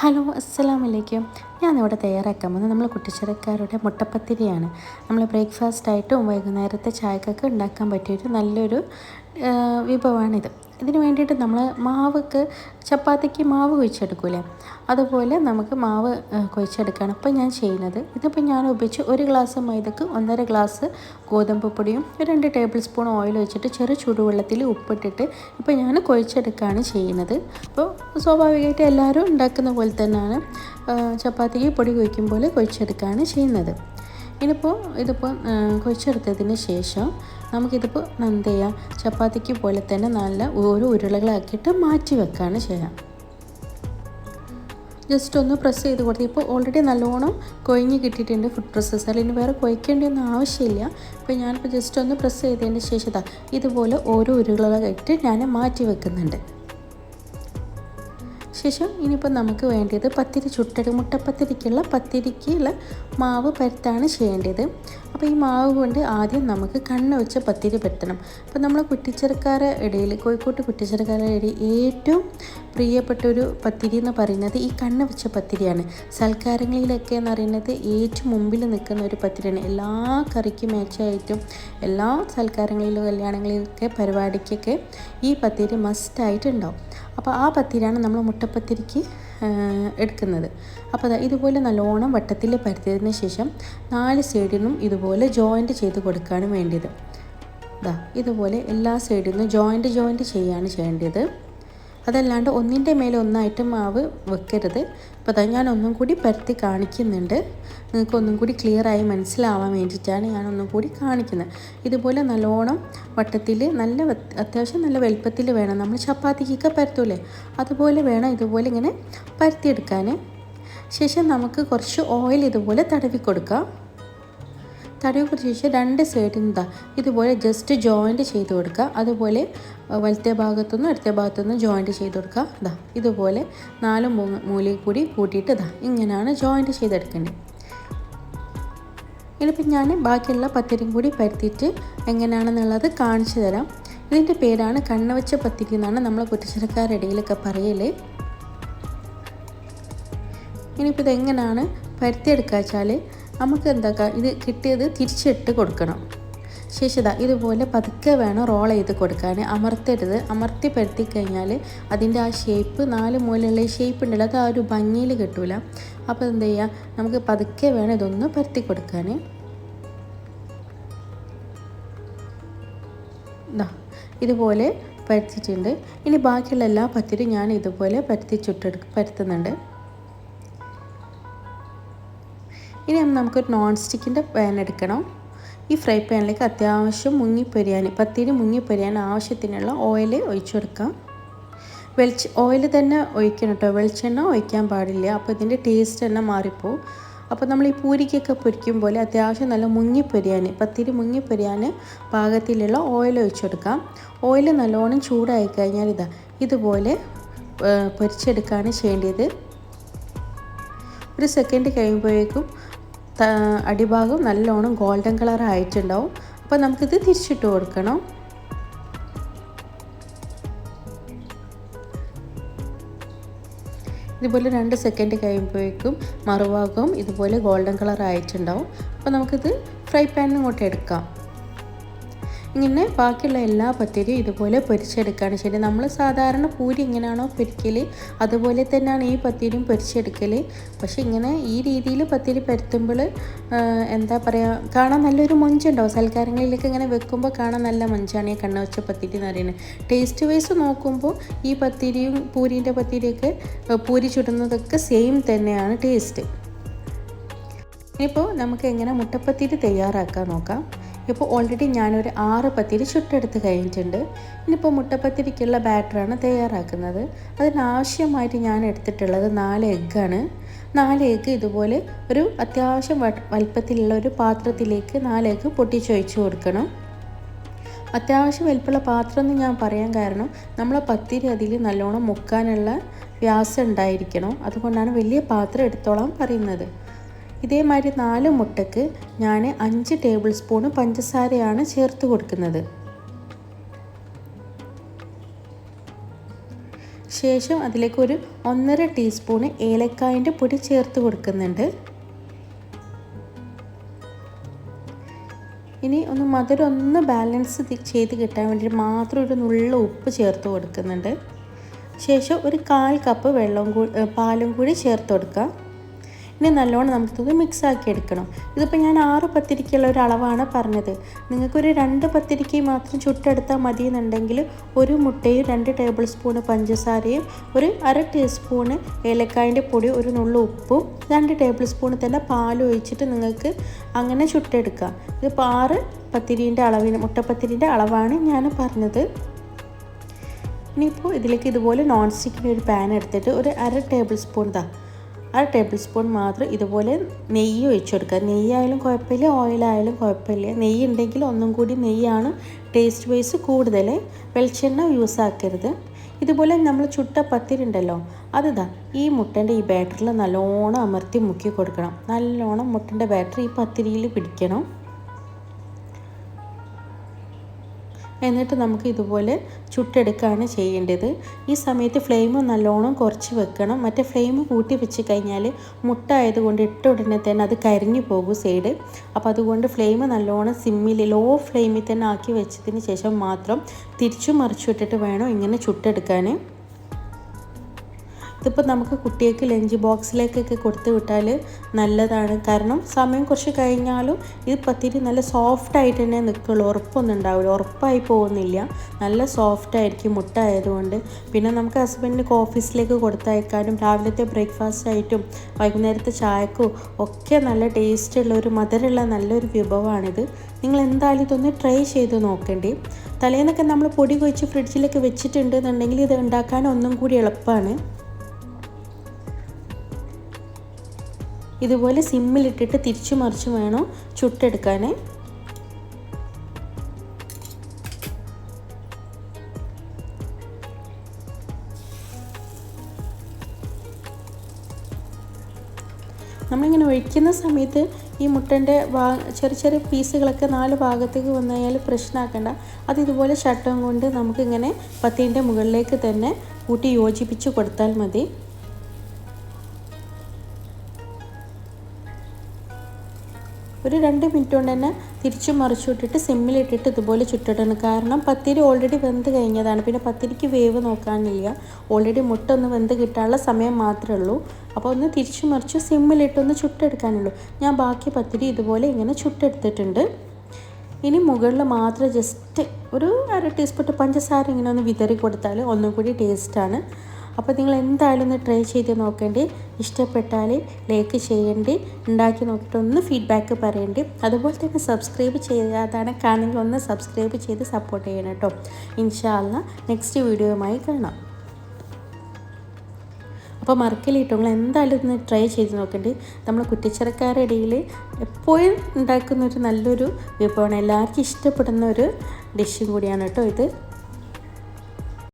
Hello അസ്സലാം വലൈക്കും ഞാനിവിടെ തയ്യാറാക്കാൻ പോകുന്നത് നമ്മൾ കുട്ടിച്ചെറുക്കാരുടെ മുട്ടപ്പത്തിരിയാണ്. നമ്മൾ ബ്രേക്ക്ഫാസ്റ്റായിട്ടും വൈകുന്നേരത്തെ ചായക്കൊക്കെ ഉണ്ടാക്കാൻ പറ്റിയൊരു നല്ലൊരു വിഭവമാണിത്. ഇതിന് വേണ്ടിയിട്ട് നമ്മൾ മാവൊക്കെ ചപ്പാത്തിക്ക് മാവ് കുഴിച്ചെടുക്കൂലേ? അതുപോലെ നമുക്ക് മാവ് കുഴിച്ചെടുക്കുകയാണ് അപ്പോൾ ഞാൻ ചെയ്യുന്നത് ഇതിപ്പോൾ ഞാൻ ഉപയോഗിച്ച് ഒരു ഗ്ലാസ് മൈദക്ക് ഒന്നര ഗ്ലാസ് ഗോതമ്പ് പൊടിയും രണ്ട് ടേബിൾ സ്പൂൺ ഓയിൽ വെച്ചിട്ട് ചെറു ചൂടുവെള്ളത്തിൽ ഉപ്പിട്ടിട്ട് ഇപ്പോൾ ഞാൻ കുഴിച്ചെടുക്കുകയാണ് ചെയ്യുന്നത്. അപ്പോൾ സ്വാഭാവികമായിട്ട് എല്ലാവരും ഉണ്ടാക്കുന്ന പോലെ തന്നെയാണ് ചപ്പാത്തിക്ക് പൊടി കുഴിക്കുമ്പോൾ കുഴിച്ചെടുക്കുകയാണ് ചെയ്യുന്നത്. ഇനിയിപ്പോൾ ഇതിപ്പോൾ കുഴിച്ചെടുത്തതിന് ശേഷം നമുക്കിതിപ്പോൾ എന്ത് ചെയ്യാം ചപ്പാത്തിക്ക് പോലെ തന്നെ നല്ല ഓരോ ഉരുളകളാക്കിയിട്ട് മാറ്റി വെക്കുകയാണ് ചെയ്യാം. ജസ്റ്റ് ഒന്ന് പ്രസ് ചെയ്ത് കൊടുത്ത്. ഇപ്പോൾ ഓൾറെഡി നല്ലോണം കൊഴിഞ്ഞ് കിട്ടിയിട്ടുണ്ട് ഫുഡ് പ്രോസസ്സർ ഇനി വേറെ കൊയ്ക്കേണ്ടിയൊന്നും ആവശ്യമില്ല. ഇപ്പോൾ ഞാനിപ്പോൾ ജസ്റ്റ് ഒന്ന് പ്രസ് ചെയ്തതിന്റെ ശേഷം ഇതുപോലെ ഓരോ ഉരുളകളായിട്ട് ഞാൻ മാറ്റി വെക്കുന്നുണ്ട്. ശേഷം ഇനിയിപ്പോൾ നമുക്ക് വേണ്ടത് പത്തിരി ചുട്ടട് മുട്ടപ്പത്തിരിക്കുള്ള പത്തിരിക്കുള്ള മാവ് പരത്താണ് ചെയ്യേണ്ടത്. അപ്പോൾ ഈ മാവ് കൊണ്ട് ആദ്യം നമുക്ക് കണ്ണ് വെച്ച പത്തിരി പരത്തണം. അപ്പോൾ നമ്മൾ കുറ്റിച്ചെറുക്കാരുടെ ഇടയിൽ കോഴിക്കോട്ട് കുറ്റിച്ചെറുക്കാരുടെ ഇടയിൽ ഏറ്റവും പ്രിയപ്പെട്ട ഒരു പത്തിരി എന്ന് പറയുന്നത് ഈ കണ്ണ് വെച്ച പത്തിരിയാണ്. സൽക്കാരങ്ങളിലൊക്കെ എന്ന് പറയുന്നത് ഏറ്റവും മുമ്പിൽ നിൽക്കുന്ന ഒരു പത്തിരിയാണ്. എല്ലാ കറിക്കും മേച്ചായിട്ടും എല്ലാ സൽക്കാരങ്ങളിലും കല്യാണങ്ങളിലൊക്കെ പരിപാടിക്കൊക്കെ ഈ പത്തിരി മസ്റ്റായിട്ടുണ്ടാവും അപ്പോൾ ആ പത്തിരിയാണ് നമ്മൾ മുട്ടപ്പത്തിരിക്ക് ആ, എടുക്കുന്നത്. അപ്പോൾ ദാ ഇതുപോലെ നല്ലോണം വട്ടത്തിൽ പരത്തിയതിന് ശേഷം നാല് സൈഡിൽ നിന്നും ഇതുപോലെ ജോയിന്റ് ചെയ്ത് കൊടുക്കുകയാണ് വേണ്ടത് ദാ ഇതുപോലെ എല്ലാ സൈഡിൽ നിന്നും ജോയിന്റ് ജോയിന്റ് ചെയ്യാണ് ചെയ്യേണ്ടത്. അതല്ലാണ്ട് ഒന്നിന്റെ മേലെ ഒന്നായിട്ട് മാവ് വെക്കരുത്. അപ്പോൾ അതാ ഞാൻ ഒന്നും കൂടി പരത്തി കാണിക്കുന്നുണ്ട്. നിങ്ങൾക്ക് ഒന്നും കൂടി ക്ലിയറായി മനസ്സിലാവാൻ വേണ്ടിയിട്ടാണ് ഞാൻ ഒന്നും കൂടി കാണിക്കുന്നത്. ഇതുപോലെ നല്ലോണം വട്ടത്തിൽ നല്ല അത്യാവശ്യം നല്ല വലുപ്പത്തിൽ വേണം. നമ്മൾ ചപ്പാത്തിക്കൊക്കെ പരത്തൂലേ? അതുപോലെ വേണം ഇതുപോലെ ഇങ്ങനെ പരത്തിയെടുക്കാൻ. ശേഷം നമുക്ക് കുറച്ച് ഓയിൽ ഇതുപോലെ തടവി കൊടുക്കാം. തടവി കൊടുത്ത ശേഷം രണ്ട് സൈഡിൽ നിന്ന് ഇതുപോലെ ജസ്റ്റ് ജോയിന്റ് ചെയ്ത് കൊടുക്കുക. അതുപോലെ വലത്തെ ഭാഗത്തുനിന്നും ഇടത്തെ ഭാഗത്തുനിന്നും ജോയിന്റ് ചെയ്ത് കൊടുക്കുക. ഇതാ. ഇതുപോലെ നാല് മൂലയിൽ കൂടി കൂട്ടിയിട്ട് ഇതാ. ഇങ്ങനെയാണ് ജോയിന്റ് ചെയ്തെടുക്കേണ്ടത്. ഇനിയിപ്പോൾ ഞാൻ ബാക്കിയുള്ള പത്തിരിയും കൂടി പരത്തിയിട്ട് എങ്ങനെയാണെന്നുള്ളത് കാണിച്ചു തരാം. ഇതിന്റെ പേരാണ് കണ്ണവച്ച പത്തിരി എന്നാണ് നമ്മൾ കുറ്റിച്ചെറുക്കാരുടെ ഇടയിലൊക്കെ പറയൽ. ഇനിയിപ്പോൾ ഇതെങ്ങനെയാണ് പരത്തിയെടുക്കുക വെച്ചാൽ നമുക്ക് എന്താക്കാം ഇത് കിട്ടിയത് തിരിച്ചിട്ട് കൊടുക്കണം. ശേഷിത ഇതുപോലെ പതുക്കെ വേണം റോൾ ചെയ്ത് കൊടുക്കാൻ അമർത്തരുത്. അമർത്തി കഴിഞ്ഞാൽ അതിന്റെ ആ ഷേപ്പ് നാല് മൂലയുള്ള ഷേപ്പ് ഉണ്ടല്ലോ അത് ആ ഒരു ഭംഗിയിൽ കിട്ടൂല. അപ്പോൾ എന്ത് ചെയ്യുക നമുക്ക് പതുക്കെ വേണം ഇതൊന്ന് പരത്തി കൊടുക്കാൻ ഇതുപോലെ പരത്തിയിട്ടുണ്ട്. ഇനി ബാക്കിയുള്ള എല്ലാ പത്തിരും ഞാൻ ഇതുപോലെ പരത്തി ചുട്ടെടുക്ക പരത്തുന്നുണ്ട്. ഇനി നമുക്കൊരു നോൺ സ്റ്റിക്കിന്റെ പാൻ എടുക്കണം. ഈ ഫ്രൈ പാനിലേക്ക് അത്യാവശ്യം മുങ്ങിപ്പൊരിയാൻ പത്തിരി മുങ്ങിപ്പൊരിയാൻ ആവശ്യത്തിനുള്ള ഓയിൽ ഒഴിച്ചു കൊടുക്കാം. വെളിച്ച ഓയിൽ തന്നെ ഒഴിക്കണം കേട്ടോ വെളിച്ചെണ്ണ ഒഴിക്കാൻ പാടില്ല. അപ്പോൾ ഇതിന്റെ ടേസ്റ്റ് തന്നെ മാറിപ്പോവും. അപ്പോൾ നമ്മൾ ഈ പൂരിക്കൊക്കെ പൊരിക്കും പോലെ അത്യാവശ്യം നല്ല മുങ്ങിപ്പൊരിയാൻ പത്തിരി മുങ്ങിപ്പൊരിയാൻ പാകത്തിലുള്ള ഓയിൽ ഒഴിച്ചു കൊടുക്കാം. ഓയിൽ നല്ലോണം ചൂടായി കഴിഞ്ഞാൽ ഇതാ ഇതുപോലെ പൊരിച്ചെടുക്കുകയാണ് ചെയ്യേണ്ടത്. ഒരു സെക്കൻഡ് കഴിയുമ്പോഴേക്കും അടിഭാഗം നല്ലോണം ഗോൾഡൻ കളർ ആയിട്ടുണ്ടാവും. അപ്പോൾ നമുക്കിത് തിരിച്ചിട്ട് കൊടുക്കണം. ഇതുപോലെ രണ്ട് സെക്കൻഡ് കഴിയുമ്പോഴേക്കും മറുഭാഗവും ഇതുപോലെ ഗോൾഡൻ കളർ ആയിട്ടുണ്ടാവും. അപ്പോൾ നമുക്കിത് ഫ്രൈ പാനിൽ ഇങ്ങോട്ട് എടുക്കാം. ഇങ്ങനെ ബാക്കിയുള്ള എല്ലാ പത്തിരിയും ഇതുപോലെ പൊരിച്ചെടുക്കുകയാണ് ശരി. നമ്മൾ സാധാരണ പൂരി എങ്ങനെയാണോ പൊരിക്കൽ അതുപോലെ തന്നെയാണ് ഈ പത്തിരിയും പൊരിച്ചെടുക്കൽ പക്ഷേ ഇങ്ങനെ ഈ രീതിയിൽ പത്തിരി പരത്തുമ്പോൾ എന്താ പറയുക കാണാൻ നല്ലൊരു മൊഞ്ചുണ്ടാവും സൽക്കാരങ്ങളിലേക്ക് ഇങ്ങനെ വെക്കുമ്പോൾ കാണാൻ നല്ല മൊഞ്ചാണ് ഈ കണ്ണ വെച്ച പത്തിരി എന്ന് പറയുന്നത്. ടേസ്റ്റ് വൈസ് നോക്കുമ്പോൾ ഈ പത്തിരിയും പൂരീന്റെ പത്തിരിയൊക്കെ പൂരി ചുടുന്നതൊക്കെ സെയിം തന്നെയാണ് ടേസ്റ്റ് ഇനിയിപ്പോൾ നമുക്ക് എങ്ങനെ മുട്ടപ്പത്തിരി തയ്യാറാക്കാൻ നോക്കാം. ഇപ്പോൾ ഓൾറെഡി ഞാനൊരു ആറ് പത്തിരി ചുട്ടെടുത്ത് കഴിഞ്ഞിട്ടുണ്ട്. ഇനിയിപ്പോൾ മുട്ടപ്പത്തിരിക്കുള്ള ബാറ്ററാണ് തയ്യാറാക്കുന്നത്. അതിനാവശ്യമായിട്ട് ഞാൻ എടുത്തിട്ടുള്ളത് നാല് എഗ്ഗാണ് നാല് എഗ്ഗ് ഇതുപോലെ ഒരു അത്യാവശ്യം വലുപ്പത്തിലുള്ള ഒരു പാത്രത്തിലേക്ക് നാല് എഗ്ഗ് പൊട്ടിച്ചൊഴിച്ച് കൊടുക്കണം. അത്യാവശ്യം വലിപ്പമുള്ള പാത്രം എന്ന് ഞാൻ പറയാൻ കാരണം നമ്മൾ പത്തിരി അതിൽ നല്ലോണം മുക്കാനുള്ള വ്യാസം ഉണ്ടായിരിക്കണം. അതുകൊണ്ടാണ് വലിയ പാത്രം എടുത്തോളാം പറയുന്നത്. ഇതേമാതിരി നാല് മുട്ടയ്ക്ക് ഞാൻ അഞ്ച് ടേബിൾ സ്പൂണ് പഞ്ചസാരയാണ് ചേർത്ത് കൊടുക്കുന്നത്. ശേഷം അതിലേക്ക് ഒരു ഒന്നര ടീസ്പൂണ് ഏലക്കായന്റെ പൊടി ചേർത്ത് കൊടുക്കുന്നുണ്ട്. ഇനി ഒന്ന് മധുരം ഒന്ന് ബാലൻസ് ചെയ്ത് കിട്ടാൻ വേണ്ടി മാത്രം ഒരു നുള്ള ഉപ്പ് ചേർത്ത് കൊടുക്കുന്നുണ്ട്. ശേഷം ഒരു കാൽ കപ്പ് വെള്ളം കൂടി പാലും കൂടി ചേർത്ത് കൊടുക്കുക ഇനി നല്ലോണം നമുക്കിത് മിക്സ് ആക്കി എടുക്കണം. ഇതിപ്പോൾ ഞാൻ ആറ് പത്തിരിക്കുള്ള ഒരു അളവാണ് പറഞ്ഞത്. നിങ്ങൾക്കൊരു രണ്ട് പത്തിരിക്ക് മാത്രം ചുട്ടെടുത്താൽ മതി എന്നുണ്ടെങ്കിൽ ഒരു മുട്ടയും രണ്ട് ടേബിൾ സ്പൂണ് പഞ്ചസാരയും ഒരു അര ടീസ്പൂണ് ഏലക്കായന്റെ പൊടി ഒരു നുള്ളു ഉപ്പും രണ്ട് ടേബിൾ സ്പൂണ് തന്നെ പാൽ ഒഴിച്ചിട്ട് നിങ്ങൾക്ക് അങ്ങനെ ചുട്ടെടുക്കാം. ഇതിപ്പോൾ ആറ് പത്തിരീന്റെ അളവിന് മുട്ടപ്പത്തിരിന്റെ അളവാണ് ഞാൻ പറഞ്ഞത്. ഇനിയിപ്പോൾ ഇതിലേക്ക് ഇതുപോലെ നോൺ സ്റ്റിക്കിന്റെ ഒരു പാൻ എടുത്തിട്ട് ഒരു അര ടേബിൾ സ്പൂൺ ഇതാ അര ടേബിൾ സ്പൂൺ മാത്രം ഇതുപോലെ നെയ്യ് ഒഴിച്ചു കൊടുക്കുക നെയ്യായാലും കുഴപ്പമില്ല ഓയിലായാലും കുഴപ്പമില്ല. നെയ്യ് ഉണ്ടെങ്കിൽ ഒന്നും കൂടി നെയ്യാണ് ടേസ്റ്റ് വൈസ് കൂടുതൽ വെളിച്ചെണ്ണ യൂസ് ആക്കരുത്. ഇതുപോലെ നമ്മൾ ചുട്ട പത്തിരി ഉണ്ടല്ലോ അതിതാ ഈ മുട്ടന്റെ ഈ ബാറ്ററിൽ നല്ലോണം അമർത്തി മുക്കി കൊടുക്കണം. നല്ലോണം മുട്ടന്റെ ബാറ്ററി ഈ പത്തിരിയിൽ പിടിക്കണം. എന്നിട്ട് നമുക്ക് ഇതുപോലെ ചുട്ടെടുക്കുകയാണ് ചെയ്യേണ്ടത്. ഈ സമയത്ത് ഫ്ലെയിം നല്ലോണം കുറച്ച് വെക്കണം. മറ്റേ ഫ്ലെയിം കൂട്ടി വെച്ച് കഴിഞ്ഞാൽ മുട്ട ആയതുകൊണ്ട് ഇട്ട ഉടനെ തന്നെ അത് കരിഞ്ഞു പോകും സൈഡ്. അപ്പോൾ അതുകൊണ്ട് ഫ്ലെയിം നല്ലോണം സിമ്മിൽ ലോ ഫ്ലെയിമിൽ തന്നെ ആക്കി വെച്ചതിന് ശേഷം മാത്രം തിരിച്ചു മറിച്ചു വിട്ടിട്ട് വേണം ഇങ്ങനെ ചുട്ടെടുക്കാൻ ഇതിപ്പോൾ നമുക്ക് കുട്ടികൾക്ക് ലഞ്ച് ബോക്സിലേക്കൊക്കെ കൊടുത്തു വിട്ടാൽ നല്ലതാണ്. കാരണം സമയം കുറച്ച് കഴിഞ്ഞാലും ഇത് പത്തിരി നല്ല സോഫ്റ്റ് ആയിട്ട് തന്നെ നിൽക്കുള്ളൂ. ഉറപ്പൊന്നും ഉണ്ടാവില്ല. ഉറപ്പായി പോകുന്നില്ല. നല്ല സോഫ്റ്റ് ആയിരിക്കും മുട്ട ആയതുകൊണ്ട്. പിന്നെ നമുക്ക് ഹസ്ബൻഡിന് ഓഫീസിലേക്ക് കൊടുത്തയക്കാനും രാവിലത്തെ ബ്രേക്ക്ഫാസ്റ്റ് ആയിട്ടും വൈകുന്നേരത്തെ ചായക്കും ഒക്കെ നല്ല ടേസ്റ്റുള്ള ഒരു മധുരമുള്ള നല്ലൊരു വിഭവമാണിത്. നിങ്ങൾ എന്തായാലും ഇതൊന്ന് ട്രൈ ചെയ്ത് നോക്കേണ്ടി. തലേന്നൊക്കെ നമ്മൾ പൊടി കൊഴിച്ച് ഫ്രിഡ്ജിലൊക്കെ വെച്ചിട്ടുണ്ട് എന്നുണ്ടെങ്കിൽ ഇത് ഉണ്ടാക്കാൻ ഒന്നും കൂടി എളുപ്പമാണ്. ഇതുപോലെ സിമ്മിലിട്ടിട്ട് തിരിച്ചു മറിച്ച് വേണം ചുട്ടെടുക്കാൻ നമ്മളിങ്ങനെ ഒഴിക്കുന്ന സമയത്ത് ഈ മുട്ടന്റെ ഭാ ചെറിയ ചെറിയ പീസുകളൊക്കെ നാല് ഭാഗത്തേക്ക് വന്നു കഴിഞ്ഞാൽ പ്രശ്നമാക്കണ്ട. അത് ഇതുപോലെ ഷട്ടം കൊണ്ട് നമുക്കിങ്ങനെ പത്തിന്റെ മുകളിലേക്ക് തന്നെ കൂട്ടി യോജിപ്പിച്ച് കൊടുത്താൽ മതി. ഒരു രണ്ട് മിനിറ്റ് കൊണ്ട് തന്നെ തിരിച്ചു മറിച്ചു വിട്ടിട്ട് സിമ്മിലിട്ടിട്ട് ഇതുപോലെ ചുട്ടിടണം കാരണം പത്തിരി ഓൾറെഡി വെന്ത് കഴിഞ്ഞതാണ്. പിന്നെ പത്തിരിക്ക് വേവ് നോക്കാനില്ല. ഓൾറെഡി മുട്ട ഒന്ന് വെന്ത് കിട്ടാനുള്ള സമയം മാത്രമേ ഉള്ളൂ. അപ്പോൾ ഒന്ന് തിരിച്ചു മറിച്ച് സിമ്മിലിട്ടൊന്ന് ചുട്ടെടുക്കാനുള്ളൂ ഞാൻ ബാക്കി പത്തിരി ഇതുപോലെ ഇങ്ങനെ ചുട്ടെടുത്തിട്ടുണ്ട് ഇനി മുകളിൽ മാത്രം ജസ്റ്റ് ഒരു അര ടീസ്പൂൺ പഞ്ചസാര ഇങ്ങനെ ഒന്ന് വിതറി കൊടുത്താൽ ഒന്നും കൂടി ടേസ്റ്റാണ് അപ്പോൾ നിങ്ങൾ എന്തായാലും ഒന്ന് ട്രൈ ചെയ്ത് നോക്കേണ്ടി. ഇഷ്ടപ്പെട്ടാൽ ലൈക്ക് ചെയ്യേണ്ടി. ഉണ്ടാക്കി നോക്കിയിട്ട് ഒന്ന് ഫീഡ്ബാക്ക് പറയേണ്ടി. അതുപോലെ തന്നെ സബ്സ്ക്രൈബ് ചെയ്യാതാണ് കാണെങ്കിൽ ഒന്ന് സബ്സ്ക്രൈബ് ചെയ്ത് സപ്പോർട്ട് ചെയ്യണം കേട്ടോ. ഇൻഷാല്ല നെക്സ്റ്റ് വീഡിയോയുമായി കാണാം. അപ്പോൾ മറക്കലിട്ടോ നിങ്ങൾ എന്തായാലും ഒന്ന് ട്രൈ ചെയ്ത് നോക്കേണ്ടി. നമ്മൾ കുറ്റിച്ചിറക്കാരുടെ ഇടയിൽ എപ്പോഴും ഉണ്ടാക്കുന്ന ഒരു നല്ലൊരു വിഭവമാണ്. എല്ലാവർക്കും ഇഷ്ടപ്പെടുന്ന ഒരു ഡിഷും കൂടിയാണ് കേട്ടോ ഇത്.